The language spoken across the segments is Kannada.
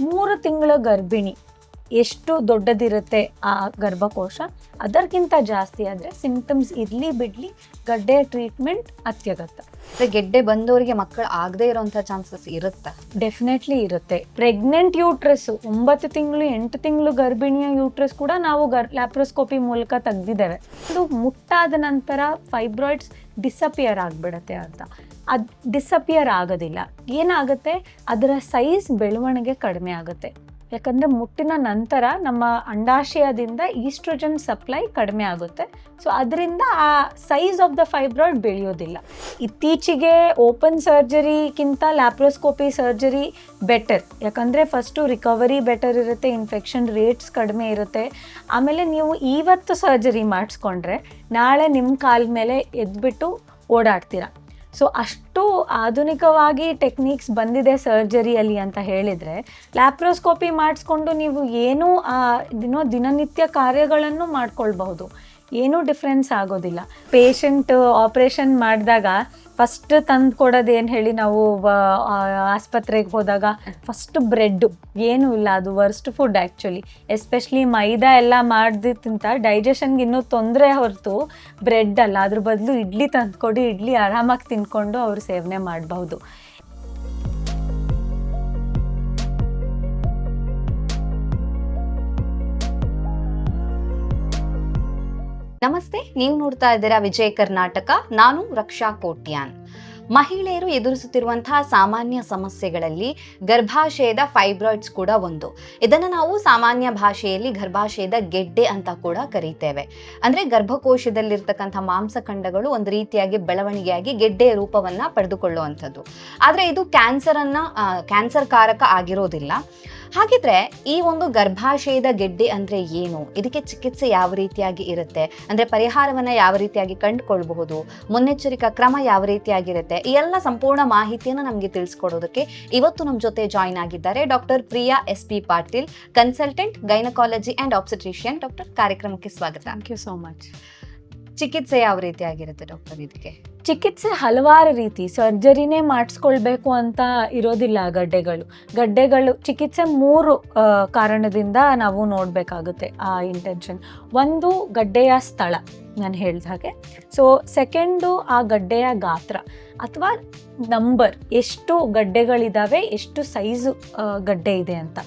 ಮೂರು ತಿಂಗಳ ಗರ್ಭಿಣಿ. ಎಷ್ಟು ದೊಡ್ಡದಿರುತ್ತೆ ಆ ಗರ್ಭಕೋಶ? ಅದಕ್ಕಿಂತ ಜಾಸ್ತಿ ಆದರೆ ಸಿಂಪ್ಟಮ್ಸ್ ಇರಲಿ ಬಿಡಲಿ ಗಡ್ಡೆ ಟ್ರೀಟ್ಮೆಂಟ್ ಅತ್ಯಗತ್ಯ. ಅಂದರೆ ಗೆಡ್ಡೆ ಬಂದವರಿಗೆ ಮಕ್ಕಳು ಆಗದೆ ಇರೋಂಥ ಚಾನ್ಸಸ್ ಇರುತ್ತೆ. ಡೆಫಿನೆಟ್ಲಿ ಇರುತ್ತೆ. ಪ್ರೆಗ್ನೆಂಟ್ ಯೂಟ್ರಸ್ ಒಂಬತ್ತು ತಿಂಗಳು ಎಂಟು ತಿಂಗಳು ಗರ್ಭಿಣಿಯ ಯೂಟ್ರಸ್ ಕೂಡ ನಾವು ಗರ್ ಲ್ಯಾಪ್ರೋಸ್ಕೋಪಿ ಮೂಲಕ ತೆಗೆದಿದ್ದೇವೆ. ಅದು ಮುಟ್ಟಾದ ನಂತರ ಫೈಬ್ರಾಯ್ಡ್ಸ್ ಡಿಸಪಿಯರ್ ಆಗಿಬಿಡತ್ತೆ ಅಂತ. ಅದು ಡಿಸಪಿಯರ್ ಆಗೋದಿಲ್ಲ. ಏನಾಗುತ್ತೆ? ಅದರ ಸೈಜ್ ಬೆಳವಣಿಗೆ ಕಡಿಮೆ ಆಗುತ್ತೆ. ಯಾಕಂದರೆ ಮುಟ್ಟಿನ ನಂತರ ನಮ್ಮ ಅಂಡಾಶಯದಿಂದ ಈಸ್ಟ್ರೋಜನ್ ಸಪ್ಲೈ ಕಡಿಮೆ ಆಗುತ್ತೆ. ಸೊ ಅದರಿಂದ ಆ ಸೈಜ್ ಆಫ್ ದ ಫೈಬ್ರಾಯ್ಡ್ ಬೆಳೆಯೋದಿಲ್ಲ. ಇತ್ತೀಚೆಗೆ ಓಪನ್ ಸರ್ಜರಿಗಿಂತ ಲ್ಯಾಪ್ರೋಸ್ಕೋಪಿ ಸರ್ಜರಿ ಬೆಟರ್ ಯಾಕಂದರೆ ಫಸ್ಟು ರಿಕವರಿ ಬೆಟರ್ ಇರುತ್ತೆ ಇನ್ಫೆಕ್ಷನ್ ರೇಟ್ಸ್ ಕಡಿಮೆ ಇರುತ್ತೆ. ಆಮೇಲೆ ನೀವು ಇವತ್ತು ಸರ್ಜರಿ ಮಾಡಿಸ್ಕೊಂಡ್ರೆ ನಾಳೆ ನಿಮ್ಮ ಕಾಲ ಮೇಲೆ ಎದ್ಬಿಟ್ಟು ಓಡಾಡ್ತೀರಾ. ಸೊ ಅಷ್ಟು ಆಧುನಿಕವಾಗಿ ಟೆಕ್ನಿಕ್ಸ್ ಬಂದಿದೆ ಸರ್ಜರಿಯಲ್ಲಿ ಅಂತ ಹೇಳಿದರೆ, ಲ್ಯಾಪ್ರೋಸ್ಕೋಪಿ ಮಾಡಿಸ್ಕೊಂಡು ನೀವು ಏನೂ ದಿನೋ ದಿನನಿತ್ಯ ಕಾರ್ಯಗಳನ್ನು ಮಾಡ್ಕೊಳ್ಬಹುದು. ಏನೂ ಡಿಫ್ರೆನ್ಸ್ ಆಗೋದಿಲ್ಲ. ಪೇಷಂಟ್ ಆಪ್ರೇಷನ್ ಮಾಡಿದಾಗ ಫಸ್ಟ್ ತಂದು ಕೊಡೋದು ಏನು ಹೇಳಿ ನಾವು ಆಸ್ಪತ್ರೆಗೆ ಹೋದಾಗ ಫಸ್ಟ್ ಬ್ರೆಡ್ಡು ಏನೂ ಇಲ್ಲ. ಅದು worst food actually. Especially maida ಎಲ್ಲ ಮಾಡ್ದಿಕ್ಕಿಂತ ಡೈಜೆಷನ್ಗೆ ಇನ್ನೂ ತೊಂದರೆ ಹೊರತು ಬ್ರೆಡ್ ಅಲ್ಲ. ಅದ್ರ ಬದಲು ಇಡ್ಲಿ ತಂದ್ಕೊಡಿ, ಇಡ್ಲಿ ಆರಾಮಾಗಿ ತಿನ್ಕೊಂಡು ಅವರು ಸೇವನೆ ಮಾಡಬಹುದು. ನಮಸ್ತೆ ನೀವು ನೋಡ್ತಾ ಇದ್ದೀರಾ ವಿಜಯ ಕರ್ನಾಟಕ ನಾನು ರಕ್ಷಾ ಕೋಟ್ಯಾನ್. ಮಹಿಳೆಯರು ಎದುರಿಸುತ್ತಿರುವಂತಹ ಸಾಮಾನ್ಯ ಸಮಸ್ಯೆಗಳಲ್ಲಿ ಗರ್ಭಾಶಯದ ಫೈಬ್ರಾಯ್ಡ್ಸ್ ಕೂಡ ಒಂದು. ಇದನ್ನು ನಾವು ಸಾಮಾನ್ಯ ಭಾಷೆಯಲ್ಲಿ ಗರ್ಭಾಶಯದ ಗೆಡ್ಡೆ ಅಂತ ಕೂಡ ಕರೀತೇವೆ. ಅಂದ್ರೆ ಗರ್ಭಕೋಶದಲ್ಲಿರ್ತಕ್ಕಂಥ ಮಾಂಸಖಂಡಗಳು ಒಂದು ರೀತಿಯಾಗಿ ಬೆಳವಣಿಗೆಯಾಗಿ ಗೆಡ್ಡೆಯ ರೂಪವನ್ನು ಪಡೆದುಕೊಳ್ಳುವಂಥದ್ದು. ಆದರೆ ಇದು ಕ್ಯಾನ್ಸರ್ ಅನ್ನ ಕ್ಯಾನ್ಸರ್ ಕಾರಕ ಆಗಿರೋದಿಲ್ಲ. ಹಾಗಿದ್ರೆ ಈ ಒಂದು ಗರ್ಭಾಶಯದ ಗೆಡ್ಡೆ ಅಂದ್ರೆ ಏನು? ಇದಕ್ಕೆ ಚಿಕಿತ್ಸೆ ಯಾವ ರೀತಿಯಾಗಿ ಇರುತ್ತೆ? ಅಂದ್ರೆ ಪರಿಹಾರವನ್ನ ಯಾವ ರೀತಿಯಾಗಿ ಕಂಡುಕೊಳ್ಬಹುದು? ಮುನ್ನೆಚ್ಚರಿಕಾ ಕ್ರಮ ಯಾವ ರೀತಿಯಾಗಿರುತ್ತೆ ಈ ಎಲ್ಲ ಸಂಪೂರ್ಣ ಮಾಹಿತಿಯನ್ನು ನಮಗೆ ತಿಳಿಸ್ಕೊಡೋದಕ್ಕೆ ಇವತ್ತು ನಮ್ಮ ಜೊತೆ ಜಾಯಿನ್ ಆಗಿದ್ದಾರೆ doctor Priya S P Patil consultant gynaecology and obstetrician doctor ಕಾರ್ಯಕ್ರಮಕ್ಕೆ ಸ್ವಾಗತ. ಥ್ಯಾಂಕ್ ಯು ಸೋ ಮಚ್ ಚಿಕಿತ್ಸೆ ಯಾವ ರೀತಿಯಾಗಿರುತ್ತೆ ಡಾಕ್ಟರ್ ಇದಕ್ಕೆ? ಚಿಕಿತ್ಸೆ ಹಲವಾರು ರೀತಿ. ಸರ್ಜರಿನೇ ಮಾಡಿಸ್ಕೊಳ್ಬೇಕು ಅಂತ ಇರೋದಿಲ್ಲ ಗಡ್ಡೆಗಳು. ಗಡ್ಡೆಗಳು, ಚಿಕಿತ್ಸೆ ಮೂರು ಕಾರಣದಿಂದ ನಾವು ನೋಡಬೇಕಾಗುತ್ತೆ ಆ ಇಂಟೆನ್ಷನ್ ಒಂದು ಗಡ್ಡೆಯ ಸ್ಥಳ, ನಾನು ಹೇಳ್ದ ಹಾಗೆ. ಸೊ ಸೆಕೆಂಡು ಆ ಗಡ್ಡೆಯ ಗಾತ್ರ ಅಥವಾ ನಂಬರ್ ಎಷ್ಟು ಗಡ್ಡೆಗಳಿದ್ದಾವೆ ಎಷ್ಟು ಸೈಜು ಗಡ್ಡೆ ಇದೆ ಅಂತ.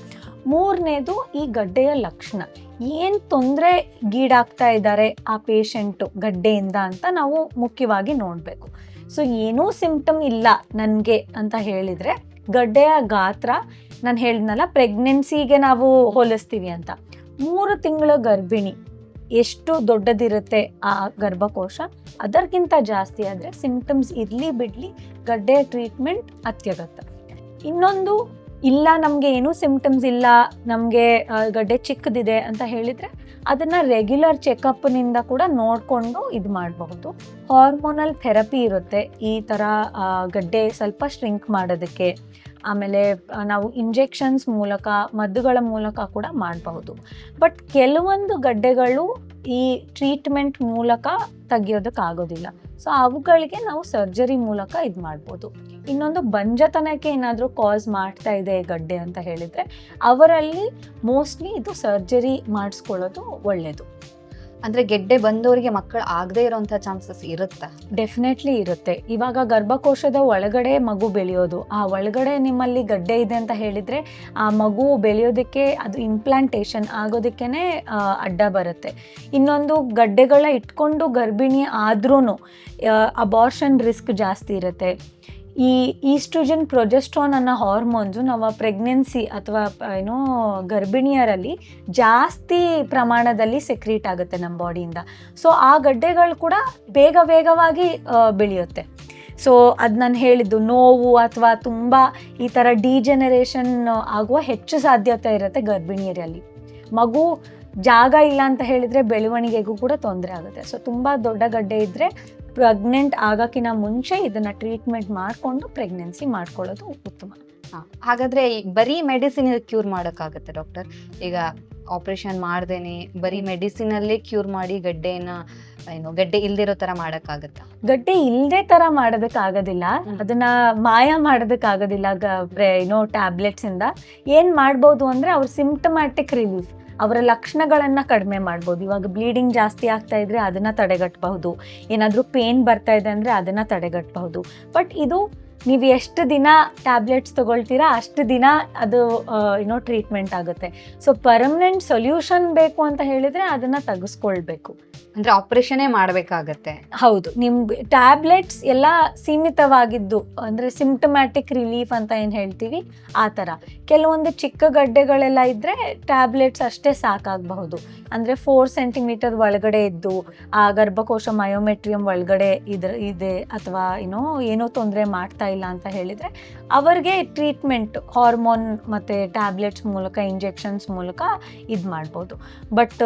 ಮೂರನೇದು ಈ ಗಡ್ಡೆಯ ಲಕ್ಷಣ. ಏನು ತೊಂದರೆ ಗೀಡಾಗ್ತಾ ಇದ್ದಾರೆ ಆ ಪೇಷಂಟು ಗಡ್ಡೆಯಿಂದ ಅಂತ ನಾವು ಮುಖ್ಯವಾಗಿ ನೋಡಬೇಕು. ಸೊ ಏನೂ ಸಿಂಪ್ಟಮ್ ಇಲ್ಲ ನನಗೆ ಅಂತ ಹೇಳಿದರೆ ಗಡ್ಡೆಯ ಗಾತ್ರ ನಾನು ಹೇಳಿದ್ನಲ್ಲ ಪ್ರೆಗ್ನೆನ್ಸಿಗೆ ನಾವು ಹೋಲಿಸ್ತೀವಿ ಅಂತ. ಮೂರು ತಿಂಗಳ ಗರ್ಭಿಣಿ, ಎಷ್ಟು ದೊಡ್ಡದಿರುತ್ತೆ ಆ ಗರ್ಭಕೋಶ? ಅದಕ್ಕಿಂತ ಜಾಸ್ತಿ ಆದರೆ ಸಿಂಪ್ಟಮ್ಸ್ ಇರಲಿ ಬಿಡಲಿ ಗಡ್ಡೆಯ ಟ್ರೀಟ್ಮೆಂಟ್ ಅತ್ಯಗತ್ಯ. ಇನ್ನೊಂದು ಇಲ್ಲ, ನಮಗೆ ಏನೂ ಸಿಂಪ್ಟಮ್ಸ್ ಇಲ್ಲ, ನಮಗೆ ಗಡ್ಡೆ ಚಿಕ್ಕದಿದೆ ಅಂತ ಹೇಳಿದರೆ ಅದನ್ನು ರೆಗ್ಯುಲರ್ ಚೆಕಪ್ನಿಂದ ಕೂಡ ನೋಡಿಕೊಂಡು ಇದು ಮಾಡಬಹುದು. ಹಾರ್ಮೋನಲ್ ಥೆರಪಿ ಇರುತ್ತೆ ಈ ಥರ ಗಡ್ಡೆ ಸ್ವಲ್ಪ ಶ್ರಿಂಕ್ ಮಾಡೋದಕ್ಕೆ. ಆಮೇಲೆ ನಾವು ಇಂಜೆಕ್ಷನ್ಸ್ ಮೂಲಕ, ಮದ್ದುಗಳ ಮೂಲಕ ಕೂಡ ಮಾಡಬಹುದು. ಬಟ್ ಕೆಲವೊಂದು ಗಡ್ಡೆಗಳು ಈ ಟ್ರೀಟ್ಮೆಂಟ್ ಮೂಲಕ ತೆಗಿಯೋದಕ್ಕಾಗೋದಿಲ್ಲ. ಸೊ ಅವುಗಳಿಗೆ ನಾವು ಸರ್ಜರಿ ಮೂಲಕ ಇದು ಮಾಡ್ಬೋದು. ಇನ್ನೊಂದು ಬಂಜತನಕ್ಕೆ ಏನಾದರೂ ಕಾಸ್ ಮಾಡ್ತಾ ಇದೆ ಗಡ್ಡೆ ಅಂತ ಹೇಳಿದರೆ, ಅವರಲ್ಲಿ ಮೋಸ್ಟ್ಲಿ ಇದು ಸರ್ಜರಿ ಮಾಡಿಸ್ಕೊಳ್ಳೋದು ಒಳ್ಳೆಯದು ಅಂದ್ರೆ ಗೆಡ್ಡೆ ಬಂದವರಿಗೆ ಮಕ್ಕಳು ಆಗದೆ ಇರೋಂಥ ಚಾನ್ಸಸ್ ಇರುತ್ತೆ? ಡೆಫಿನೆಟ್ಲಿ ಇರುತ್ತೆ. ಇವಾಗ ಗರ್ಭಕೋಶದ ಒಳಗಡೆ ಮಗು ಬೆಳೆಯೋದು, ಆ ಒಳಗಡೆ ನಿಮ್ಮಲ್ಲಿ ಗಡ್ಡೆ ಇದೆ ಅಂತ ಹೇಳಿದರೆ, ಆ ಮಗು ಬೆಳೆಯೋದಕ್ಕೆ ಅದು ಇಂಪ್ಲಾಂಟೇಷನ್ ಆಗೋದಕ್ಕೇ ಅಡ್ಡ ಬರುತ್ತೆ. ಇನ್ನೊಂದು ಗಡ್ಡೆಗಳ ಇಟ್ಕೊಂಡು ಗರ್ಭಿಣಿ ಆದ್ರೂ ಅಬಾರ್ಷನ್ ರಿಸ್ಕ್ ಜಾಸ್ತಿ ಇರುತ್ತೆ. ಈ ಈಸ್ಟ್ರೋಜನ್ ಪ್ರೊಜೆಸ್ಟ್ರಾನ್ ಅನ್ನೋ ಹಾರ್ಮೋನ್ಸು ನಮ್ಮ ಪ್ರೆಗ್ನೆನ್ಸಿ ಅಥವಾ ಏನೋ ಗರ್ಭಿಣಿಯರಲ್ಲಿ ಜಾಸ್ತಿ ಪ್ರಮಾಣದಲ್ಲಿ ಸೆಕ್ರೀಟ್ ಆಗುತ್ತೆ ನಮ್ಮ ಬಾಡಿಯಿಂದ ಸೊ ಆ ಗಡ್ಡೆಗಳು ಕೂಡ ಬೇಗ ವೇಗವಾಗಿ ಬೆಳೆಯುತ್ತೆ. ಸೊ ಅದು ನಾನು ಹೇಳಿದ್ದು ನೋವು ಅಥವಾ ತುಂಬ ಈ ಥರ ಡಿಜೆನರೇಷನ್ ಆಗುವ ಹೆಚ್ಚು ಸಾಧ್ಯತೆ ಇರುತ್ತೆ ಗರ್ಭಿಣಿಯರಲ್ಲಿ. ಮಗು ಜಾಗ ಇಲ್ಲ ಅಂತ ಹೇಳಿದರೆ ಬೆಳವಣಿಗೆಗೂ ಕೂಡ ತೊಂದರೆ ಆಗುತ್ತೆ. ಸೊ ತುಂಬ ದೊಡ್ಡ ಗಡ್ಡೆ ಇದ್ದರೆ ಪ್ರೆಗ್ನೆಂಟ್ ಆಗೋಕ್ಕಿಂತ ಮುಂಚೆ ಇದನ್ನು ಟ್ರೀಟ್ಮೆಂಟ್ ಮಾಡಿಕೊಂಡು ಪ್ರೆಗ್ನೆನ್ಸಿ ಮಾಡ್ಕೊಳ್ಳೋದು ಉತ್ತಮ. ಹಾಗಾದರೆ ಹಾಗಾದ್ರೆ ಈ ಬರೀ ಮೆಡಿಸಿನ್ ಕ್ಯೂರ್ ಮಾಡೋಕ್ಕಾಗತ್ತೆ ಡಾಕ್ಟರ್ ಈಗ ಆಪರೇಷನ್ ಮಾಡ್ದೇನೆ ಬರೀ ಮೆಡಿಸಿನ್ ಅಲ್ಲೇ ಕ್ಯೂರ್ ಮಾಡಿ ಗಡ್ಡೆನ ಏನು ಗಡ್ಡೆ ಇಲ್ದಿರೋ ತರ ಮಾಡಕ್ಕಾಗತ್ತಾ? ಗಡ್ಡೆ ಇಲ್ದೇ ತರ ಮಾಡೋದಕ್ಕಾಗೋದಿಲ್ಲ. ಅದನ್ನ ಮಾಯ ಮಾಡೋದಕ್ಕಾಗೋದಿಲ್ಲ ಏನೋ ಟ್ಯಾಬ್ಲೆಟ್ಸ್ ಇಂದ. ಏನ್ ಮಾಡ್ಬೋದು ಅಂದ್ರೆ ಅವ್ರ ಸಿಂಪ್ಟಮ್ಯಾಟಿಕ್ ರಿಲೀಫ್ ಅವರ ಲಕ್ಷಣಗಳನ್ನು ಕಡಿಮೆ ಮಾಡ್ಬೋದು. ಇವಾಗ ಬ್ಲೀಡಿಂಗ್ ಜಾಸ್ತಿ ಆಗ್ತಾ ಇದ್ರೆ ಅದನ್ನು ತಡೆಗಟ್ಟಬಹುದು ಏನಾದರೂ ಪೇನ್ ಬರ್ತಾ ಇದೆ ಅಂದರೆ ಅದನ್ನು ತಡೆಗಟ್ಟಬಹುದು ಬಟ್ ಇದು ನೀವು ಎಷ್ಟು ದಿನ ಟ್ಯಾಬ್ಲೆಟ್ಸ್ ತಗೊಳ್ತೀರಾ ಅಷ್ಟು ದಿನ ಅದು ಏನೋ ಟ್ರೀಟ್ಮೆಂಟ್ ಆಗುತ್ತೆ. ಸೊ ಪರ್ಮನೆಂಟ್ ಸೊಲ್ಯೂಷನ್ ಬೇಕು ಅಂತ ಹೇಳಿದ್ರೆ ಅದನ್ನ ತೆಗೆಸ್ಕೊಳ್ಬೇಕು. ಅಂದ್ರೆ ಆಪರೇಷನೇ ಮಾಡಬೇಕಾಗತ್ತೆ. ಹೌದು. ನಿಮ್ಗೆ ಟ್ಯಾಬ್ಲೆಟ್ಸ್ ಎಲ್ಲ ಸೀಮಿತವಾಗಿದ್ದು ಅಂದರೆ ಸಿಂಪ್ಟಮ್ಯಾಟಿಕ್ ರಿಲೀಫ್ ಅಂತ ಏನು ಹೇಳ್ತೀವಿ? ಆ ಥರ. ಕೆಲವೊಂದು ಚಿಕ್ಕ ಗಡ್ಡೆಗಳೆಲ್ಲ ಇದ್ದರೆ ಟ್ಯಾಬ್ಲೆಟ್ಸ್ ಅಷ್ಟೇ ಸಾಕಾಗಬಹುದು. ಅಂದರೆ ಫೋರ್ ಸೆಂಟಿಮೀಟರ್ ಒಳಗಡೆ ಇದ್ದು ಆ ಗರ್ಭಕೋಶ ಮಯೋಮೆಟ್ರಿಯಂ ಒಳಗಡೆ ಇದ್ರ ಇದೆ ಅಥವಾ ಏನೋ ಏನೋ ತೊಂದರೆ ಮಾಡ್ತಾ ಇಲ್ಲ ಅಂತ ಹೇಳಿದರೆ ಅವರಿಗೆ ಟ್ರೀಟ್ಮೆಂಟ್ ಹಾರ್ಮೋನ್ ಮತ್ತು ಟ್ಯಾಬ್ಲೆಟ್ಸ್ ಮೂಲಕ ಇಂಜೆಕ್ಷನ್ಸ್ ಮೂಲಕ ಇದು ಮಾಡ್ಬೋದು. ಬಟ್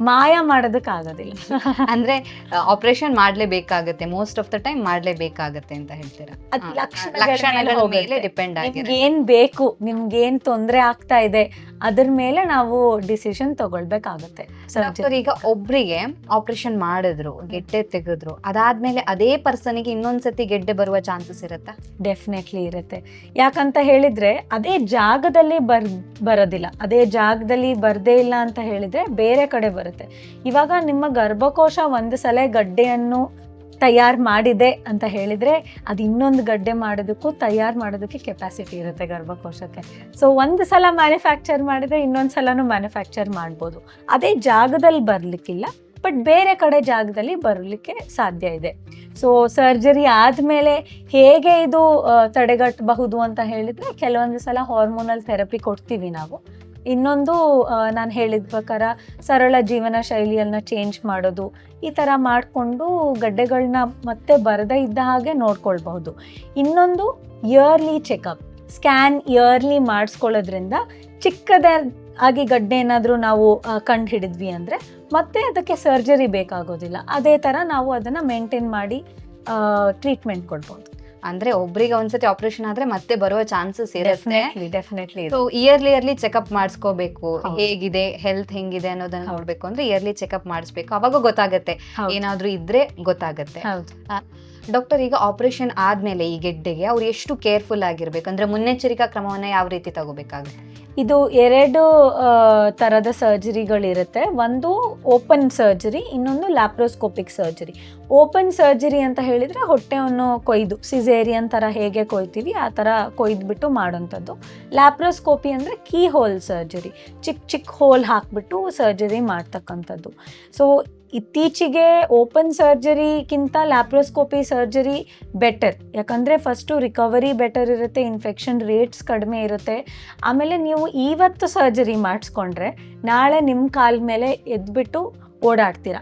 ಮಾಯ ಮಾಡೋದಕ್ಕಾಗೋದಿಲ್ಲ ಅಂದ್ರೆ ಆಪರೇಷನ್ ಮಾಡಲೇಬೇಕಾಗುತ್ತೆ. ಮೋಸ್ಟ್ ಆಫ್ ದ ಟೈಮ್ ಮಾಡಲೇಬೇಕಾಗುತ್ತೆ ಅಂತ ಹೇಳ್ತೀರಾ? ಅದ್ ಲಕ್ಷಣ ಲಕ್ಷಣಗಳ ಮೇಲೆ ಡಿಪೆಂಡ್ ಆಗಿ ಏನು ಏನ್ ಬೇಕು? ನಿಮ್ಗೆ ಏನು ತೊಂದರೆ ಆಗ್ತಾ ಇದೆ? ಅದ್ರ ಮೇಲೆ ನಾವು ಡಿಸಿಷನ್ ತಗೊಳ್ಬೇಕಾಗತ್ತೆ. ಡಾಕ್ಟರ್ ಈಗ ಒಬ್ರಿಗೆ ಆಪರೇಷನ್ ಮಾಡಿದ್ರು ಗೆಡ್ಡೆ ತೆಗೆದ್ರು ಅದಾದ್ಮೇಲೆ ಅದೇ ಪರ್ಸನ್ಗೆ ಇನ್ನೊಂದ್ಸತಿ ಗೆಡ್ಡೆ ಬರುವ ಚಾನ್ಸಸ್ ಇರುತ್ತಾ? ಡೆಫಿನೆಟ್ಲಿ ಇರುತ್ತೆ. ಯಾಕಂತ ಹೇಳಿದ್ರೆ ಅದೇ ಜಾಗದಲ್ಲಿ ಬರ್ ಬರೋದಿಲ್ಲ. ಅದೇ ಜಾಗದಲ್ಲಿ ಬರ್ದೇ ಇಲ್ಲ ಅಂತ ಹೇಳಿದ್ರೆ ಬೇರೆ ಕಡೆ ಬರುತ್ತೆ. ಇವಾಗ ನಿಮ್ಮ ಗರ್ಭಕೋಶ ಒಂದು ಸಲ ಗಡ್ಡೆಯನ್ನು ತಯಾರು ಮಾಡಿದೆ ಅಂತ ಹೇಳಿದರೆ ಅದು ಇನ್ನೊಂದು ಗಡ್ಡೆ ಮಾಡೋದಕ್ಕೂ ತಯಾರು ಮಾಡೋದಕ್ಕೆ ಕೆಪಾಸಿಟಿ ಇರುತ್ತೆ ಗರ್ಭಕೋಶಕ್ಕೆ. ಸೊ ಒಂದು ಸಲ ಮ್ಯಾನುಫ್ಯಾಕ್ಚರ್ ಮಾಡಿದರೆ ಇನ್ನೊಂದು ಸಲನೂ ಮ್ಯಾನುಫ್ಯಾಕ್ಚರ್ ಮಾಡ್ಬೋದು. ಅದೇ ಜಾಗದಲ್ಲಿ ಬರಲಿಕ್ಕಿಲ್ಲ ಬಟ್ ಬೇರೆ ಕಡೆ ಜಾಗದಲ್ಲಿ ಬರಲಿಕ್ಕೆ ಸಾಧ್ಯ ಇದೆ. ಸೊ ಸರ್ಜರಿ ಆದಮೇಲೆ ಹೇಗೆ ಇದು ತಡೆಗಟ್ಟಬಹುದು ಅಂತ ಹೇಳಿದರೆ ಕೆಲವೊಂದು ಸಲ ಹಾರ್ಮೋನಲ್ ಥೆರಪಿ ಕೊಡ್ತೀವಿ ನಾವು. ಇನ್ನೊಂದು ನಾನು ಹೇಳಿದ ಪ್ರಕಾರ ಸರಳ ಜೀವನ ಶೈಲಿಯನ್ನ ಚೇಂಜ್ ಮಾಡೋದು, ಈ ಥರ ಮಾಡಿಕೊಂಡು ಗಡ್ಡೆಗಳನ್ನ ಮತ್ತೆ ಬರದೇ ಇದ್ದ ಹಾಗೆ ನೋಡ್ಕೊಳ್ಬಹುದು. ಇನ್ನೊಂದು ಇಯರ್ಲಿ ಚೆಕಪ್ ಸ್ಕ್ಯಾನ್ ಇಯರ್ಲಿ ಮಾಡಿಸ್ಕೊಳ್ಳೋದ್ರಿಂದ ಚಿಕ್ಕದ ಆಗಿ ಗಡ್ಡೆ ಏನಾದರೂ ನಾವು ಕಂಡು ಹಿಡಿದ್ವಿ ಅಂದರೆ ಮತ್ತೆ ಅದಕ್ಕೆ ಸರ್ಜರಿ ಬೇಕಾಗೋದಿಲ್ಲ. ಅದೇ ಥರ ನಾವು ಅದನ್ನು ಮೇಂಟೈನ್ ಮಾಡಿ ಟ್ರೀಟ್ಮೆಂಟ್ ಕೊಡ್ಬೋದು ಅಂದ್ರೆ ಒಬ್ರಿಗೆ ಒಂದ್ಸತಿ ಆಪರೇಷನ್ ಆದ್ರೆ ಮತ್ತೆ ಬರುವ ಚಾನ್ಸಸ್ ಇರುತ್ತೆ. Definitely so early early checkup ಮಾಡಿಸ್ಕೋಬೇಕು. ಹೇಗಿದೆ ಹೆಲ್ತ್ ಹೆಂಗಿದೆ ಅನ್ನೋದನ್ನ. ನೋಡ್ಬೇಕು ಅಂದ್ರೆ ಇಯರ್ಲಿ ಚೆಕ್ಅಪ್ ಮಾಡಿಸ್ಬೇಕು. ಅವಾಗ ಗೊತ್ತಾಗತ್ತೆ. ಏನಾದ್ರೂ ಇದ್ರೆ ಗೊತ್ತಾಗತ್ತೆ. ಡಾಕ್ಟರ್ ಈಗ ಆಪರೇಷನ್ ಆದಮೇಲೆ ಈ ಗೆಡ್ಡೆಗೆ ಅವ್ರು ಎಷ್ಟು ಕೇರ್ಫುಲ್ ಆಗಿರ್ಬೇಕು? ಅಂದ್ರೆ ಮುನ್ನೆಚ್ಚರಿಕಾ ಕ್ರಮವನ್ನ ಯಾವ ರೀತಿ ತಗೋಬೇಕಾಗುತ್ತೆ ಇದು ಎರಡು ಥರದ ಸರ್ಜರಿಗಳಿರುತ್ತೆ ಒಂದು ಓಪನ್ ಸರ್ಜರಿ ಇನ್ನೊಂದು ಲ್ಯಾಪ್ರೋಸ್ಕೋಪಿಕ್ ಸರ್ಜರಿ ಓಪನ್ ಸರ್ಜರಿ ಅಂತ ಹೇಳಿದರೆ ಹೊಟ್ಟೆಯನ್ನು ಕೊಯ್ದು ಸಿಸೇರಿಯನ್ ಥರ ಹೇಗೆ ಕೊಯ್ತೀವಿ, ಆ ಥರ ಕೊಯ್ದುಬಿಟ್ಟು ಮಾಡೋಂಥದ್ದು ಲ್ಯಾಪ್ರೋಸ್ಕೋಪಿ ಅಂದರೆ ಕೀ ಹೋಲ್ ಸರ್ಜರಿ ಚಿಕ್ಕ ಚಿಕ್ಕ ಹೋಲ್ ಹಾಕ್ಬಿಟ್ಟು ಸರ್ಜರಿ ಮಾಡ್ತಕ್ಕಂಥದ್ದು. ಸೊ ಇತ್ತೀಚೆಗೆ ಓಪನ್ ಸರ್ಜರಿಗಿಂತ ಲ್ಯಾಪ್ರೋಸ್ಕೋಪಿ ಸರ್ಜರಿ ಬೆಟರ್. ಯಾಕಂದರೆ ಫಸ್ಟು ರಿಕವರಿ ಬೆಟರ್ ಇರುತ್ತೆ ಇನ್ಫೆಕ್ಷನ್ ರೇಟ್ಸ್ ಕಡಿಮೆ ಇರುತ್ತೆ. ಆಮೇಲೆ ನೀವು ಇವತ್ತು ಸರ್ಜರಿ ಮಾಡಿಸ್ಕೊಂಡ್ರೆ ನಾಳೆ ನಿಮ್ಮ ಕಾಲ ಮೇಲೆ ಎದ್ಬಿಟ್ಟು ಓಡಾಡ್ತೀರಾ.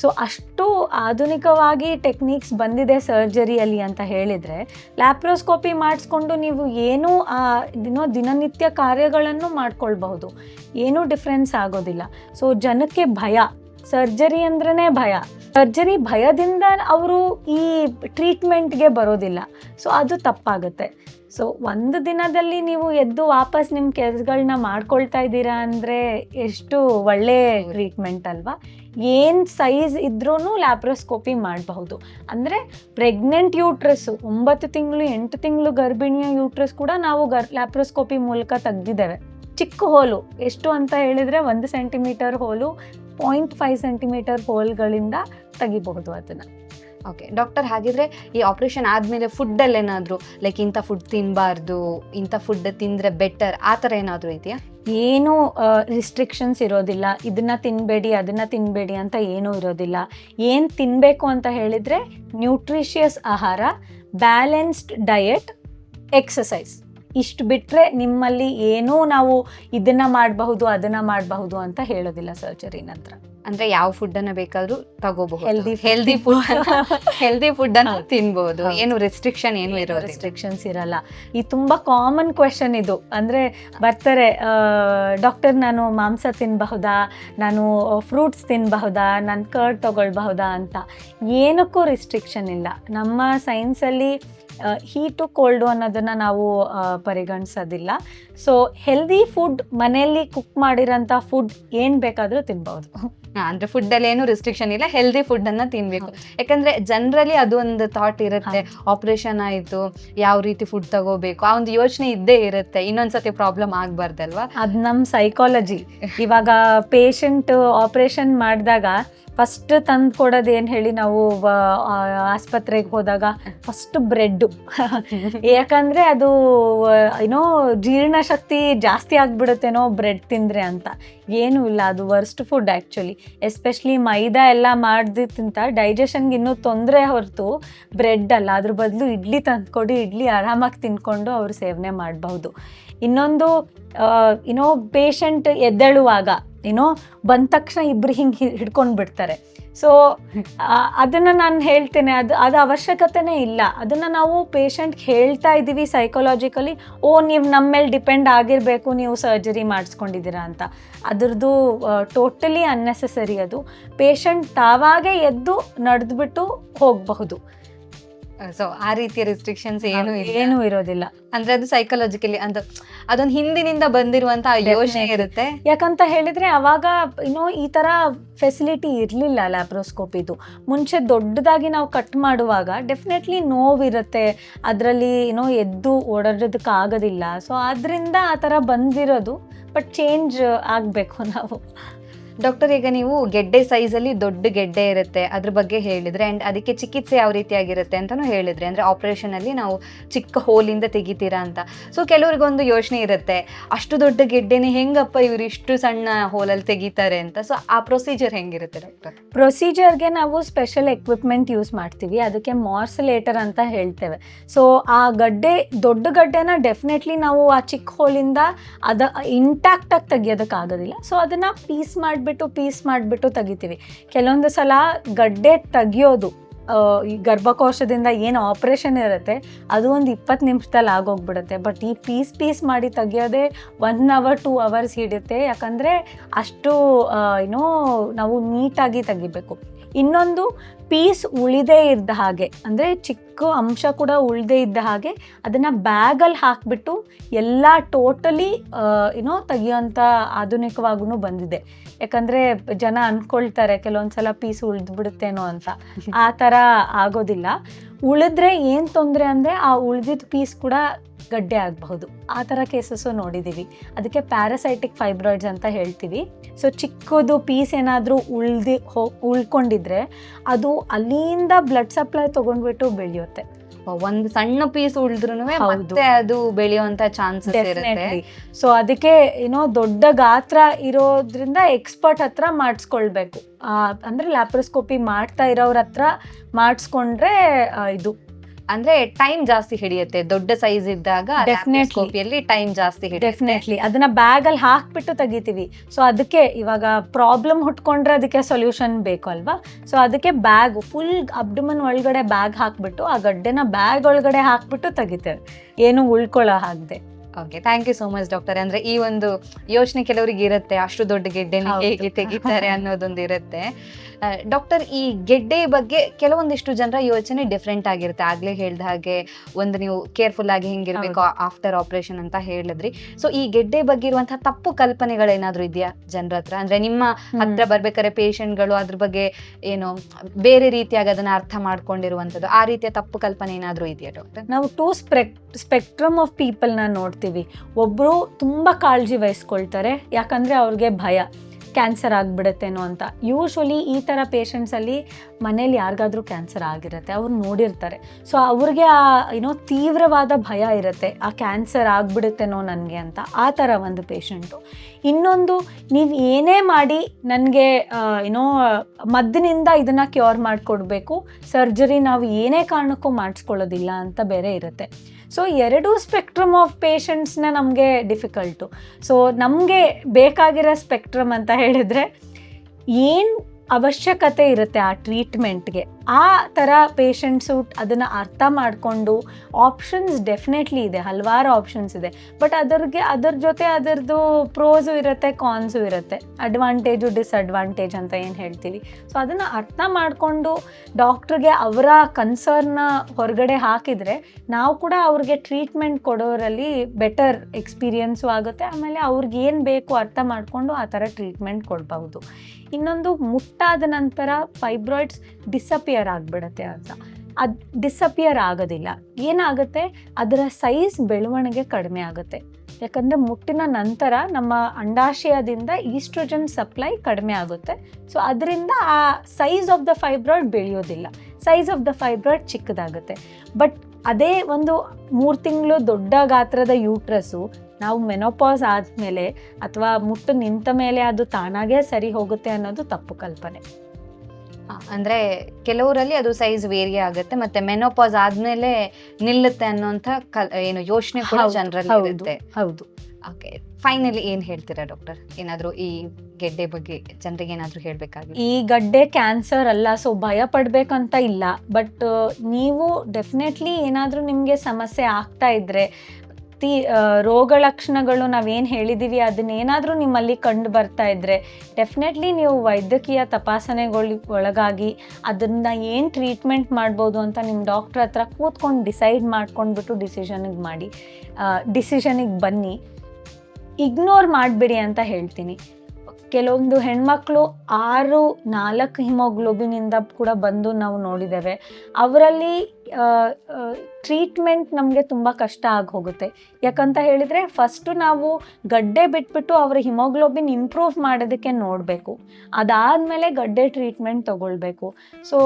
ಸೊ ಅಷ್ಟು ಆಧುನಿಕವಾಗಿ ಟೆಕ್ನಿಕ್ಸ್ ಬಂದಿದೆ ಸರ್ಜರಿಯಲ್ಲಿ ಅಂತ ಹೇಳಿದರೆ, ಲ್ಯಾಪ್ರೋಸ್ಕೋಪಿ ಮಾಡಿಸ್ಕೊಂಡು ನೀವು ಏನೂ ದಿನೋ ದಿನನಿತ್ಯ ಕಾರ್ಯಗಳನ್ನು ಮಾಡ್ಕೊಳ್ಬಹುದು. ಏನೂ ಡಿಫ್ರೆನ್ಸ್ ಆಗೋದಿಲ್ಲ. ಸೊ ಜನಕ್ಕೆ ಭಯ. ಸರ್ಜರಿ ಅಂದ್ರೆ ಭಯ. ಸರ್ಜರಿ ಭಯದಿಂದ ಅವರು ಈ ಟ್ರೀಟ್ಮೆಂಟ್ಗೆ ಬರೋದಿಲ್ಲ. ಸೊ, ಅದು ತಪ್ಪಾಗುತ್ತೆ. ಸೊ, ಒಂದು ದಿನದಲ್ಲಿ ನೀವು ಎದ್ದು ವಾಪಸ್ ನಿಮ್ಮ ಕೆಲಸಗಳನ್ನ ಮಾಡ್ಕೊಳ್ತಾ ಇದ್ದೀರಾ ಅಂದರೆ ಎಷ್ಟು ಒಳ್ಳೆ ಟ್ರೀಟ್ಮೆಂಟ್ ಅಲ್ವಾ? ಏನು ಸೈಜ್ ಇದ್ರೂ ಲ್ಯಾಪ್ರೋಸ್ಕೋಪಿ ಮಾಡಬಹುದು. ಅಂದರೆ ಪ್ರೆಗ್ನೆಂಟ್ ಯೂಟ್ರಸ್ಸು ಒಂಬತ್ತು ತಿಂಗಳು, ಎಂಟು ತಿಂಗಳು ಗರ್ಭಿಣಿಯ ಯೂಟ್ರಸ್ ಕೂಡ ನಾವು ಗರ್, ಲ್ಯಾಪ್ರೋಸ್ಕೋಪಿ ಮೂಲಕ ತೆಗ್ದಿದ್ದೇವೆ. ಚಿಕ್ಕ ಹೋಲು, ಎಷ್ಟು ಅಂತ ಹೇಳಿದರೆ ಒಂದು centimetre hole point five centimetre ಹೋಲ್ಗಳಿಂದ ತೆಗಿಬಹುದು ಅದನ್ನು. ಓಕೆ ಡಾಕ್ಟರ್ ಹಾಗಿದ್ರೆ ಈ ಆಪರೇಷನ್ ಆದಮೇಲೆ ಫುಡ್ ಅಲ್ಲಿ ಏನಾದ್ರು ಲೈಕ್ ಇಂಥ ಫುಡ್ ತಿನ್ನಬಾರ್ದು ಇಂಥ ಫುಡ್ ತಿಂದ್ರೆ ಬೆಟರ್ ಆ ಥರ ಏನಾದರೂ ಇದೆಯಾ? ಏನು ರಿಸ್ಟ್ರಿಕ್ಷನ್ಸ್ ಇರೋದಿಲ್ಲ. ಇದನ್ನ ತಿನ್ನಬೇಡಿ ಅದನ್ನ ತಿನ್ನಬೇಡಿ ಅಂತ ಏನೂ ಇರೋದಿಲ್ಲ. ಏನು ತಿನ್ನಬೇಕು ಅಂತ ಹೇಳಿದರೆ ನ್ಯೂಟ್ರಿಷಿಯಸ್ ಆಹಾರ ಬ್ಯಾಲೆನ್ಸ್ಡ್ ಡಯೆಟ್ ಎಕ್ಸಸೈಸ್ ಇಷ್ಟು ಬಿಟ್ಟರೆ ನಿಮ್ಮಲ್ಲಿ ಏನೂ ನಾವು ಇದನ್ನ ಮಾಡಬಹುದು ಅದನ್ನ ಮಾಡಬಹುದು ಅಂತ ಹೇಳೋದಿಲ್ಲ ಸರ್ಜರಿ ನಂತರ ಅಂದ್ರೆ ಯಾವ ಫುಡ್ ಅನ್ನ ಬೇಕಾದ್ರೂ ತಗೋಬಹುದು. Healthy healthy food healthy food ಅನ್ನ ತಿನ್ಬಹುದು ಏನು ರೆಸ್ಟ್ರಿಕ್ಷನ್ ಏನು ಇರೋ ರೆಸ್ಟ್ರಿಕ್ಷನ್ಸ್ ಇರಲ್ಲ. ಈ ತುಂಬಾ ಕಾಮನ್ ಕ್ವೆಶನ್ ಇದು. ಅಂದ್ರೆ ಬರ್ತಾರೆ ಡಾಕ್ಟರ್ ನಾನು ಮಾಂಸ ತಿನ್ನಬಹುದಾ ನಾನು ಫ್ರೂಟ್ಸ್ ತಿನ್ನಬಹುದಾ ನಾನು ಕರ್ಡ್ ತಗೊಳ್ಬಹುದಾ ಅಂತ. ಏನಕ್ಕೂ ರಿಸ್ಟ್ರಿಕ್ಷನ್ ಇಲ್ಲ. ನಮ್ಮ ಸೈನ್ಸಲ್ಲಿ ಹೀಟು ಕೋಲ್ಡು ಅನ್ನೋದನ್ನು ನಾವು ಪರಿಗಣಿಸೋದಿಲ್ಲ. ಸೊ ಹೆಲ್ದಿ ಫುಡ್ ಮನೆಯಲ್ಲಿ ಕುಕ್ ಮಾಡಿರೋಂಥ ಫುಡ್ ಏನು ಬೇಕಾದರೂ ತಿನ್ಬೋದು. ಅಂದ್ರೆ ಫುಡ್ ಅಲ್ಲಿ ಏನು ರಿಸ್ಟ್ರಿಕ್ಷನ್ ಇಲ್ಲ ಹೆಲ್ದಿ ಫುಡ್ ಅನ್ನ ತಿನ್ಬೇಕು. ಯಾಕಂದ್ರೆ ಜನರಲಿ ಅದು ಒಂದು ಥಾಟ್ ಇರುತ್ತೆ ಆಪರೇಷನ್ ಆಯ್ತು ಯಾವ ರೀತಿ ಫುಡ್ ತಗೋಬೇಕು ಆ ಒಂದು ಯೋಚನೆ ಇದ್ದೇ ಇರುತ್ತೆ ಇನ್ನೊಂದ್ಸತಿ ಪ್ರಾಬ್ಲಮ್ ಆಗ್ಬಾರ್ದಲ್ವಾ? ಅದು ನಮ್ಮ ಸೈಕಾಲಜಿ ಇವಾಗ ಪೇಷಂಟ್ ಆಪ್ರೇಷನ್ ಮಾಡಿದಾಗ ಫಸ್ಟ್ ತಂದು ಕೊಡೋದೇನು ಹೇಳಿ ನಾವು ಆಸ್ಪತ್ರೆಗೆ ಹೋದಾಗ ಫಸ್ಟ್ ಬ್ರೆಡ್ಡು ಯಾಕಂದರೆ ಅದು ಏನೋ ಜೀರ್ಣಶಕ್ತಿ ಜಾಸ್ತಿ ಆಗಿಬಿಡುತ್ತೇನೋ ಬ್ರೆಡ್ ತಿಂದರೆ ಅಂತ. ಏನೂ ಇಲ್ಲ ಅದು worst food actually especially maida ಎಲ್ಲ ಮಾಡ್ದಿಕ್ಕಿಂತ ಡೈಜೆಷನ್ಗೆ ಇನ್ನೂ ತೊಂದರೆ ಹೊರತು ಬ್ರೆಡ್ ಅಲ್ಲ. ಅದ್ರ ಬದಲು ಇಡ್ಲಿ ತಂದ್ಕೊಡಿ ಇಡ್ಲಿ ಆರಾಮಾಗಿ ತಿನ್ಕೊಂಡು ಅವರು ಸೇವನೆ ಮಾಡಬಹುದು. ಇನ್ನೊಂದು ಏನೋ ಪೇಷಂಟ್ ಎದ್ದೇಳುವಾಗ ಏನೋ ಬಂದ ತಕ್ಷಣ ಇಬ್ಬರು ಹಿಂಗೆ ಹಿಡ್ಕೊಂಡು ಬಿಡ್ತಾರೆ. ಸೊ ಅದನ್ನು ನಾನು ಹೇಳ್ತೇನೆ. ಅದು ಅದು ಅವಶ್ಯಕತೆನೇ ಇಲ್ಲ. ಅದನ್ನು ನಾವು ಪೇಷಂಟ್ಗೆ ಹೇಳ್ತಾ ಇದ್ದೀವಿ ಸೈಕೊಲಾಜಿಕಲಿ ಓ, ನೀವು ನಮ್ಮ ಮೇಲೆ ಡಿಪೆಂಡ್ ಆಗಿರಬೇಕು, ನೀವು ಸರ್ಜರಿ ಮಾಡಿಸ್ಕೊಂಡಿದ್ದೀರಾ ಅಂತ. ಅದರದ್ದು ಟೋಟಲಿ ಅನ್ನೆಸೆಸರಿ ಅದು. ಪೇಷಂಟ್ ತಾವಾಗೇ ಎದ್ದು ನಡೆದ್ಬಿಟ್ಟು ಹೋಗಬಹುದು. ಸೊ ಆ ರೀತಿಯ ರಿಸ್ಟ್ರಿಕ್ಷನ್ಸ್ ಏನು ಏನು ಇರೋದಿಲ್ಲ. ಅಂದ್ರೆ ಅದು ಸೈಕಾಲಜಿಕಲಿ ಅಂತ ಅದೊಂದು ಹಿಂದಿನಿಂದ ಬಂದಿರುವಂತ ಯೋಚನೆ ಇರುತ್ತೆ. ಯಾಕಂತ ಹೇಳಿದ್ರೆ ಅವಾಗ ಇನ್ನೂ ಈ ತರ ಫೆಸಿಲಿಟಿ ಇರಲಿಲ್ಲ ಲ್ಯಾಪ್ರೋಸ್ಕೋಪಿದು ಮುಂಚೆ ದೊಡ್ಡದಾಗಿ ನಾವು ಕಟ್ ಮಾಡುವಾಗ ಡೆಫಿನೆಟ್ಲಿ ನೋವಿರುತ್ತೆ. ಅದರಲ್ಲಿ ಏನೋ ಎದ್ದು ಓಡಾಡೋದಕ್ಕೆ ಆಗೋದಿಲ್ಲ ಸೊ ಅದರಿಂದ ಆ ಥರ ಬಂದಿರೋದು. ಬಟ್ ಚೇಂಜ್ ಆಗಬೇಕು ನಾವು. ಡಾಕ್ಟರ್ ಈಗ ನೀವು ಗೆಡ್ಡೆ ಅಲ್ಲಿ ದೊಡ್ಡ ಗೆಡ್ಡೆ ಇರುತ್ತೆ, ಅದ್ರ ಬಗ್ಗೆ ಹೇಳಿದ್ರೆ ಅಂಡ್ ಅದಕ್ಕೆ ಚಿಕಿತ್ಸೆ ಯಾವ ರೀತಿಯಾಗಿರುತ್ತೆ ಹೇಳಿದ್ರಿ, ಅಂದ್ರೆ ಆಪರೇಷನ್ ಅಲ್ಲಿ ನಾವು ಚಿಕ್ಕ ಹೋಲಿಂದ ತೆಗಿತೀರಾ ಅಂತ. ಸೊ ಕೆಲವ್ರಿಗೊಂದು ಯೋಚನೆ ಇರುತ್ತೆ, ಅಷ್ಟು ದೊಡ್ಡ ಗೆಡ್ಡೆನೆ ಹೆಂಗಪ್ಪ ಇವ್ರು ಇಷ್ಟು ಸಣ್ಣ ಹೋಲಲ್ಲಿ ತೆಗಿತಾರೆ ಅಂತ. ಸೊ ಆ ಪ್ರೊಸೀಜರ್ ಹೆಂಗಿರುತ್ತೆ ಡಾಕ್ಟರ್ ಪ್ರೊಸೀಜರ್ಗೆ ನಾವು ಸ್ಪೆಷಲ್ ಎಕ್ವಿಪ್ಮೆಂಟ್ ಯೂಸ್ ಮಾಡ್ತೀವಿ, ಅದಕ್ಕೆ ಮಾರ್ಸಲೇಟರ್ ಅಂತ ಹೇಳ್ತೇವೆ. ಸೊ ಆ ಗಡ್ಡೆ, ದೊಡ್ಡ ಗಡ್ಡೆನ ಡೆಫಿನೆಟ್ಲಿ ನಾವು ಆ ಚಿಕ್ಕ ಹೋಲಿಂದ ಅದ ಇಂಟ್ಯಾಕ್ಟಾಗಿ ತೆಗಿಯೋದಕ್ಕಾಗೋದಿಲ್ಲ. ಸೊ ಅದನ್ನು ಪೀಸ್ ಮಾಡಿಬಿಟ್ಟು ಪೀಸ್ ಮಾಡಿಬಿಟ್ಟು ತೆಗಿತೀವಿ. ಕೆಲವೊಂದು ಸಲ ಗಡ್ಡೆ ತೆಗಿಯೋದು ಈ ಗರ್ಭಕೋಶದಿಂದ ಏನು ಆಪ್ರೇಷನ್ ಇರುತ್ತೆ, ಅದು ಒಂದು ಇಪ್ಪತ್ತು ನಿಮಿಷದಲ್ಲಿ ಆಗೋಗ್ಬಿಡುತ್ತೆ. ಬಟ್ ಈ ಪೀಸ್ ಪೀಸ್ ಮಾಡಿ ತೆಗಿಯೋದೇ ಒನ್ ಅವರ್ ಟೂ ಅವರ್ಸ್ ಹಿಡಿಯುತ್ತೆ. ಯಾಕಂದರೆ ಅಷ್ಟು ಏನೋ ನಾವು ನೀಟಾಗಿ ತೆಗಿಬೇಕು. ಇನ್ನೊಂದು ಪೀಸ್ ಉಳಿದೇ ಇದ್ದ ಹಾಗೆ, ಅಂದರೆ ಚಿಕ್ಕ ಅಂಶ ಕೂಡ ಉಳಿದೇ ಇದ್ದ ಹಾಗೆ, ಅದನ್ನು ಬ್ಯಾಗಲ್ಲಿ ಹಾಕಿಬಿಟ್ಟು ಎಲ್ಲ ಟೋಟಲಿ ಏನೋ ತೆಗಿಯೋಂಥ ಆಧುನಿಕವಾಗೂ ಬಂದಿದೆ. ಯಾಕಂದರೆ ಜನ ಅಂದ್ಕೊಳ್ತಾರೆ ಕೆಲವೊಂದು ಸಲ ಪೀಸ್ ಉಳಿದ್ಬಿಡುತ್ತೇನೋ ಅಂತ. ಆ ಥರ ಆಗೋದಿಲ್ಲ. ಉಳಿದ್ರೆ ಏನು ತೊಂದರೆ ಅಂದರೆ ಆ ಉಳಿದಿದ್ದ ಪೀಸ್ ಕೂಡ ಗಡ್ಡೆ ಆಗಬಹುದು. ಆ ಥರ ಕೇಸಸ್ಸು ನೋಡಿದ್ದೀವಿ ಅದಕ್ಕೆ ಪ್ಯಾರಾಸೈಟಿಕ್ ಫೈಬ್ರಾಯ್ಡ್ಸ್ ಅಂತ ಹೇಳ್ತೀವಿ. ಸೊ ಚಿಕ್ಕದು ಪೀಸ್ ಏನಾದರೂ ಉಳ್ದಿ ಹೋ ಉಳ್ಕೊಂಡಿದ್ರೆ ಅದು ಅಲ್ಲಿಂದ ಬ್ಲಡ್ ಸಪ್ಲೈ ತೊಗೊಂಡ್ಬಿಟ್ಟು ಬೆಳೆಯುತ್ತೆ. ಒಂದು ಸಣ್ಣ ಪೀಸ್ ಉಳಿದ್ರು ಮತ್ತೆ ಅದು ಬೆಳೆಯುವಂತ ಚಾನ್ಸಸ್ ಇರುತ್ತೆ. ಸೊ ಅದಕ್ಕೆ ಏನೋ ದೊಡ್ಡ ಗಾತ್ರ ಇರೋದ್ರಿಂದ ಎಕ್ಸ್ಪರ್ಟ್ ಹತ್ರ ಮಾಡಿಸ್ಕೊಳ್ಬೇಕು. ಅಂದ್ರೆ ಲ್ಯಾಪ್ರೋಸ್ಕೋಪಿ ಮಾಡ್ತಾ ಇರೋರ ಹತ್ರ ಮಾಡಿಸ್ಕೊಂಡ್ರೆ ಇದು. ಅಂದ್ರೆ ಟೈಮ್ ಜಾಸ್ತಿ ಹಿಡಿಯುತ್ತೆ. ದೊಡ್ಡ ಸೈಜ್ ಇದ್ದಾಗ ಡೆಫಿನೆಂಟ್ ಕೋಪಿಯಲ್ಲಿ ಟೈಮ್ ಜಾಸ್ತಿ ಹಿಡಿಯುತ್ತೆ. ಡೆಫಿನೆಟ್ಲಿ ಅದನ್ನ ಬ್ಯಾಗ್ ಅಲ್ಲಿ ಹಾಕ್ಬಿಟ್ಟು ತೆಗಿತೀವಿ. ಸೊ ಅದಕ್ಕೆ ಇವಾಗ ಪ್ರಾಬ್ಲಮ್ ಹುಟ್ಕೊಂಡ್ರೆ ಅದಕ್ಕೆ ಸೊಲ್ಯೂಷನ್ ಬೇಕು ಅಲ್ವಾ? ಸೊ ಅದಕ್ಕೆ ಬ್ಯಾಗ್ ಫುಲ್ ಅಬ್ಡಮನ್ ಒಳಗಡೆ ಬ್ಯಾಗ್ ಹಾಕ್ಬಿಟ್ಟು ಆ ಗಡ್ಡೆನ ಬ್ಯಾಗ್ ಒಳಗಡೆ ಹಾಕ್ಬಿಟ್ಟು ತೆಗಿತೇವೆ. ಏನು ಉಳ್ಕೊಳ್ಳೋ ಹಾಕ್ದೆ okay thank you so much doctor ಅಂದ್ರೆ ಈ ಒಂದು ಯೋಚನೆ ಕೆಲವರಿಗೆ ಇರುತ್ತೆ ಅಷ್ಟು ದೊಡ್ಡ ಗೆಡ್ಡೆ. ಹೇಗೆ ತೆಗಿತಾರೆ ಅನ್ನೋದೊಂದು ಇರುತ್ತೆ. ಡಾಕ್ಟರ್ ಈ ಗೆಡ್ಡೆ ಬಗ್ಗೆ ಕೆಲವೊಂದಿಷ್ಟು ಜನರ ಯೋಚನೆ ಡಿಫ್ರೆಂಟ್ ಆಗಿರುತ್ತೆ. ಆಗ್ಲೇ ಹೇಳ್ದ ಹಾಗೆ ಒಂದು ನೀವು ಕೇರ್ಫುಲ್ ಆಗಿ ಹೆಂಗಿರ್ಬೇಕು ಆಫ್ಟರ್ ಆಪರೇಷನ್ ಅಂತ ಹೇಳಿದ್ರಿ. ಸೊ ಈ ಗೆಡ್ಡೆ ಬಗ್ಗೆ ಇರುವಂತಹ ತಪ್ಪು ಕಲ್ಪನೆಗಳೇನಾದ್ರೂ ಇದೆಯಾ ಜನರ ಹತ್ರ? ಅಂದ್ರೆ ನಿಮ್ಮ ಹತ್ರ ಬರ್ಬೇಕಾದ್ರೆ ಪೇಷಂಟ್ಗಳು ಅದ್ರ ಬಗ್ಗೆ ಏನು ಬೇರೆ ರೀತಿಯಾಗಿ ಅದನ್ನ ಅರ್ಥ ಮಾಡ್ಕೊಂಡಿರುವಂತದ್ದು ಆ ರೀತಿಯ ತಪ್ಪು ಕಲ್ಪನೆ ಏನಾದ್ರೂ ಇದೆಯಾ ಡಾಕ್ಟರ್ ನಾವು ಟೂ ಸ್ಪೆಕ್ ಸ್ಪೆಕ್ಟ್ರಮ್ ಆಫ್ ಪೀಪಲ್ನ ನೋಡ್ತೀವಿ. ಒಬ್ಬರು ತುಂಬ ಕಾಳಜಿ ವಹಿಸ್ಕೊಳ್ತಾರೆ, ಯಾಕಂದರೆ ಅವ್ರಿಗೆ ಭಯ ಕ್ಯಾನ್ಸರ್ ಆಗಿಬಿಡುತ್ತೇನೋ ಅಂತ. ಯೂಶ್ವಲಿ ಈ ಥರ ಪೇಷಂಟ್ಸಲ್ಲಿ ಮನೇಲಿ ಯಾರಿಗಾದ್ರೂ ಕ್ಯಾನ್ಸರ್ ಆಗಿರುತ್ತೆ, ಅವ್ರು ನೋಡಿರ್ತಾರೆ. ಸೊ ಅವ್ರಿಗೆ ಆ ಏನೋ ತೀವ್ರವಾದ ಭಯ ಇರುತ್ತೆ, ಆ ಕ್ಯಾನ್ಸರ್ ಆಗಿಬಿಡುತ್ತೇನೋ ನನಗೆ ಅಂತ, ಆ ಥರ ಒಂದು ಪೇಷಂಟು ಇನ್ನೊಂದು, ನೀವು ಏನೇ ಮಾಡಿ ನನಗೆ ಏನೋ ಮದ್ದಿನಿಂದ ಇದನ್ನು ಕ್ಯೂರ್ ಮಾಡಿಕೊಡ್ಬೇಕು ಸರ್ಜರಿ ನಾವು ಏನೇ ಕಾರಣಕ್ಕೂ ಮಾಡಿಸ್ಕೊಳ್ಳೋದಿಲ್ಲ ಅಂತ ಬೇರೆ ಇರುತ್ತೆ. ಸೊ ಎರಡೂ ಸ್ಪೆಕ್ಟ್ರಮ್ ಆಫ್ ಪೇಷಂಟ್ಸ್ನ ನಮಗೆ ಡಿಫಿಕಲ್ಟು ಸೊ ನಮಗೆ ಬೇಕಾಗಿರೋ ಸ್ಪೆಕ್ಟ್ರಮ್ ಅಂತ ಹೇಳಿದರೆ ಏನು ಅವಶ್ಯಕತೆ ಇರುತ್ತೆ ಆ ಟ್ರೀಟ್ಮೆಂಟ್ಗೆ ಆ ಥರ ಪೇಷಂಟ್ಸು ಅದನ್ನು ಅರ್ಥ ಮಾಡಿಕೊಂಡು ಆಪ್ಷನ್ಸ್ ಡೆಫಿನೆಟ್ಲಿ ಇದೆ, ಹಲವಾರು ಆಪ್ಷನ್ಸ್ ಇದೆ. ಬಟ್ ಅದರಿಗೆ, ಅದರ ಜೊತೆ ಅದರದ್ದು ಪ್ರೋಸು ಇರುತ್ತೆ ಕಾನ್ಸು ಇರುತ್ತೆ. ಅಡ್ವಾಂಟೇಜು ಡಿಸ್ಅಡ್ವಾಂಟೇಜ್ ಅಂತ ಏನು ಹೇಳ್ತೀವಿ? ಸೊ ಅದನ್ನು ಅರ್ಥ ಮಾಡಿಕೊಂಡು ಡಾಕ್ಟ್ರಿಗೆ ಅವರ ಕನ್ಸರ್ನ ಹೊರಗಡೆ ಹಾಕಿದರೆ ನಾವು ಕೂಡ ಅವ್ರಿಗೆ ಟ್ರೀಟ್ಮೆಂಟ್ ಕೊಡೋರಲ್ಲಿ ಬೆಟರ್ ಎಕ್ಸ್ಪೀರಿಯನ್ಸು ಆಗುತ್ತೆ. ಆಮೇಲೆ ಅವ್ರಿಗೆ ಏನು ಬೇಕು ಅರ್ಥ ಮಾಡಿಕೊಂಡು ಆ ಥರ ಟ್ರೀಟ್ಮೆಂಟ್ ಕೊಡ್ಬೋದು ಇನ್ನೊಂದು ಮುಟ್ಟಾದ ನಂತರ ಫೈಬ್ರಾಯ್ಡ್ಸ್ ಡಿಸಪಿಯರ್ ಆಗಿಬಿಡುತ್ತೆ ಅಂತ. ಅದು ಡಿಸಪಿಯರ್ ಆಗೋದಿಲ್ಲ. ಏನಾಗುತ್ತೆ? ಅದರ ಸೈಜ್ ಬೆಳವಣಿಗೆ ಕಡಿಮೆ ಆಗುತ್ತೆ. ಯಾಕಂದರೆ ಮುಟ್ಟಿನ ನಂತರ ನಮ್ಮ ಅಂಡಾಶಯದಿಂದ ಈಸ್ಟ್ರೋಜನ್ ಸಪ್ಲೈ ಕಡಿಮೆ ಆಗುತ್ತೆ. ಸೊ ಅದರಿಂದ ಆ ಸೈಜ್ ಆಫ್ ದ ಫೈಬ್ರಾಯ್ಡ್ ಬೆಳೆಯೋದಿಲ್ಲ. ಸೈಜ್ ಆಫ್ ದ ಫೈಬ್ರಾಯ್ಡ್ ಚಿಕ್ಕದಾಗುತ್ತೆ. ಬಟ್ ಅದೇ ಒಂದು ಮೂರು ತಿಂಗಳು ದೊಡ್ಡ ಗಾತ್ರದ ಯೂಟ್ರಸ್ಸು ನಾವು ಮೆನೋಪಾಸ್ ಆದಮೇಲೆ ಅಥವಾ ಮುಟ್ಟು ನಿಂತ ಮೇಲೆ ಅದು ತಾನಾಗೇ ಸರಿ ಹೋಗುತ್ತೆ ಅನ್ನೋದು ತಪ್ಪು ಕಲ್ಪನೆ. ಅಂದ್ರೆ ಕೆಲವರಲ್ಲಿ ಅದು ಸೈಜ್ ವೇರಿ ಆಗುತ್ತೆ ಮತ್ತೆ ಮೆನೋಪಾಸ್ ಆದ್ಮೇಲೆ ನಿಲ್ಲುತ್ತೆ ಅನ್ನೋಂಥ ಕಲ್ ಏನು ಯೋಚನೆ ಕೂಡ ಜನರಲ್ಲಿ ಇರುತ್ತೆ. ಹೌದು. ಓಕೆ ಫೈನಲಿ ಏನ್ ಹೇಳ್ತೀರಾ ಡಾಕ್ಟರ್ ಏನಾದರೂ ಈ ಗೆಡ್ಡೆ ಬಗ್ಗೆ ಜನರಿಗೆ ಏನಾದರೂ ಹೇಳಬೇಕಾಗಿ ಈ ಗಡ್ಡೆ ಕ್ಯಾನ್ಸರ್ ಅಲ್ಲ ಸೊ ಭಯ ಪಡಬೇಕಂತ ಇಲ್ಲ ಬಟ್ ನೀವು ಡೆಫಿನೆಟ್ಲಿ ಏನಾದರೂ ನಿಮಗೆ ಸಮಸ್ಯೆ ಆಗ್ತಾ ಇದ್ದರೆ ತಿ ಆ, ರೋಗ ಲಕ್ಷಣಗಳು ನಾವೇನು ಹೇಳಿದ್ದೀವಿ ಅದನ್ನೇನಾದರೂ ನಿಮ್ಮಲ್ಲಿ ಕಂಡು ಬರ್ತಾ ಇದ್ದರೆ ಡೆಫಿನೆಟ್ಲಿ ನೀವು ವೈದ್ಯಕೀಯ ತಪಾಸಣೆಗಳ ಒಳಗಾಗಿ ಅದನ್ನು ಏನು ಟ್ರೀಟ್ಮೆಂಟ್ ಮಾಡ್ಬೋದು ಅಂತ ನಿಮ್ಮ ಡಾಕ್ಟ್ರ್ ಹತ್ರ ಕೂತ್ಕೊಂಡು ಡಿಸೈಡ್ ಮಾಡ್ಕೊಂಡ್ಬಿಟ್ಟು ಡಿಸಿಷನಿಗೆ ಮಾಡಿ ಡಿಸಿಷನಿಗೆ ಬನ್ನಿ. ಇಗ್ನೋರ್ ಮಾಡಬೇಡಿ ಅಂತ ಹೇಳ್ತೀನಿ. ಕೆಲವೊಂದು ಹೆಣ್ಮಕ್ಳು ಆರು ನಾಲ್ಕು ಹಿಮೋಗ್ಲೋಬಿನಿಂದ ಕೂಡ ಬಂದು ನಾವು ನೋಡಿದ್ದೇವೆ. ಅವರಲ್ಲಿ ಟ್ರೀಟ್ಮೆಂಟ್ ನಮಗೆ ತುಂಬ ಕಷ್ಟ ಆಗಿ ಹೋಗುತ್ತೆ ಯಾಕಂತ ಹೇಳಿದರೆ ಫಸ್ಟು ನಾವು ಗಡ್ಡೆ ಬಿಟ್ಬಿಟ್ಟು ಅವರ ಹಿಮೋಗ್ಲೋಬಿನ್ ಇಂಪ್ರೂವ್ ಮಾಡೋದಕ್ಕೆ ನೋಡಬೇಕು. ಅದಾದಮೇಲೆ ಗಡ್ಡೆ ಟ್ರೀಟ್ಮೆಂಟ್ ತೊಗೊಳ್ಬೇಕು. ಸೊ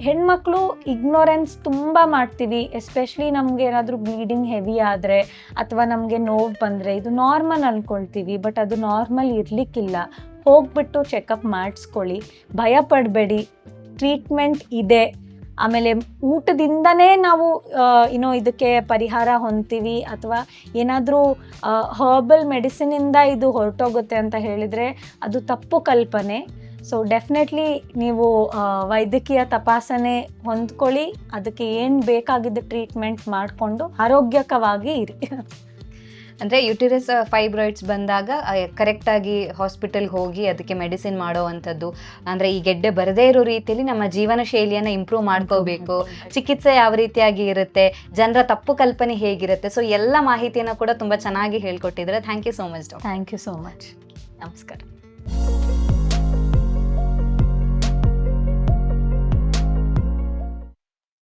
ಹೆಣ್ಮಕ್ಳು ಇಗ್ನೋರೆನ್ಸ್ ತುಂಬ ಮಾಡ್ತೀವಿ. ಎಸ್ಪೆಷಲಿ ನಮಗೆ ಏನಾದರೂ ಬ್ಲೀಡಿಂಗ್ ಹೆವಿ ಆದರೆ ಅಥವಾ ನಮಗೆ ನೋವು ಬಂದರೆ ಇದು ನಾರ್ಮಲ್ ಅಂದ್ಕೊಳ್ತೀವಿ ಬಟ್ ಅದು ನಾರ್ಮಲ್ ಇರಲಿಕ್ಕಿಲ್ಲ. ಹೋಗ್ಬಿಟ್ಟು ಚೆಕಪ್ ಮಾಡಿಸ್ಕೊಳ್ಳಿ. ಭಯ ಪಡಬೇಡಿ. ಟ್ರೀಟ್ಮೆಂಟ್ ಇದೆ. ಆಮೇಲೆ ಊಟದಿಂದನೇ ನಾವು ಏನೋ ಇದಕ್ಕೆ ಪರಿಹಾರ ಹೊಂತೀವಿ ಅಥವಾ ಏನಾದರೂ ಹರ್ಬಲ್ ಮೆಡಿಸಿನಿಂದ ಇದು ಹೊರಟೋಗುತ್ತೆ ಅಂತ ಹೇಳಿದರೆ ಅದು ತಪ್ಪು ಕಲ್ಪನೆ. ಸೊ ಡೆಫಿನೆಟ್ಲಿ ನೀವು ವೈದ್ಯಕೀಯ ತಪಾಸಣೆ ಹೊಂದ್ಕೊಳ್ಳಿ. ಅದಕ್ಕೆ ಏನು ಬೇಕಾಗಿದ್ದ ಟ್ರೀಟ್ಮೆಂಟ್ ಮಾಡಿಕೊಂಡು ಆರೋಗ್ಯಕವಾಗಿ ಇರಿ. ಅಂದ್ರೆ ಯುಟಿರಸ್ ಫೈಬ್ರಾಯ್ಡ್ಸ್ ಬಂದಾಗ ಕರೆಕ್ಟ್ ಆಗಿ ಹಾಸ್ಪಿಟಲ್ಗೆ ಹೋಗಿ ಅದಕ್ಕೆ ಮೆಡಿಸಿನ್ ಮಾಡೋವಂಥದ್ದು. ಅಂದ್ರೆ ಈ ಗೆಡ್ಡೆ ಬರದೇ ಇರೋ ರೀತಿಯಲ್ಲಿ ನಮ್ಮ ಜೀವನ ಶೈಲಿಯನ್ನು ಇಂಪ್ರೂವ್ ಮಾಡ್ಕೋಬೇಕು. ಚಿಕಿತ್ಸೆ ಯಾವ ರೀತಿಯಾಗಿ ಇರುತ್ತೆ ಜನರ ತಪ್ಪು ಕಲ್ಪನೆ ಹೇಗಿರುತ್ತೆ ಸೊ ಎಲ್ಲ ಮಾಹಿತಿಯನ್ನು ಕೂಡ ತುಂಬಾ ಚೆನ್ನಾಗಿ ಹೇಳ್ಕೊಟ್ಟಿದ್ದಾರೆ thank you so much doctor thank you so much ನಮಸ್ಕಾರ.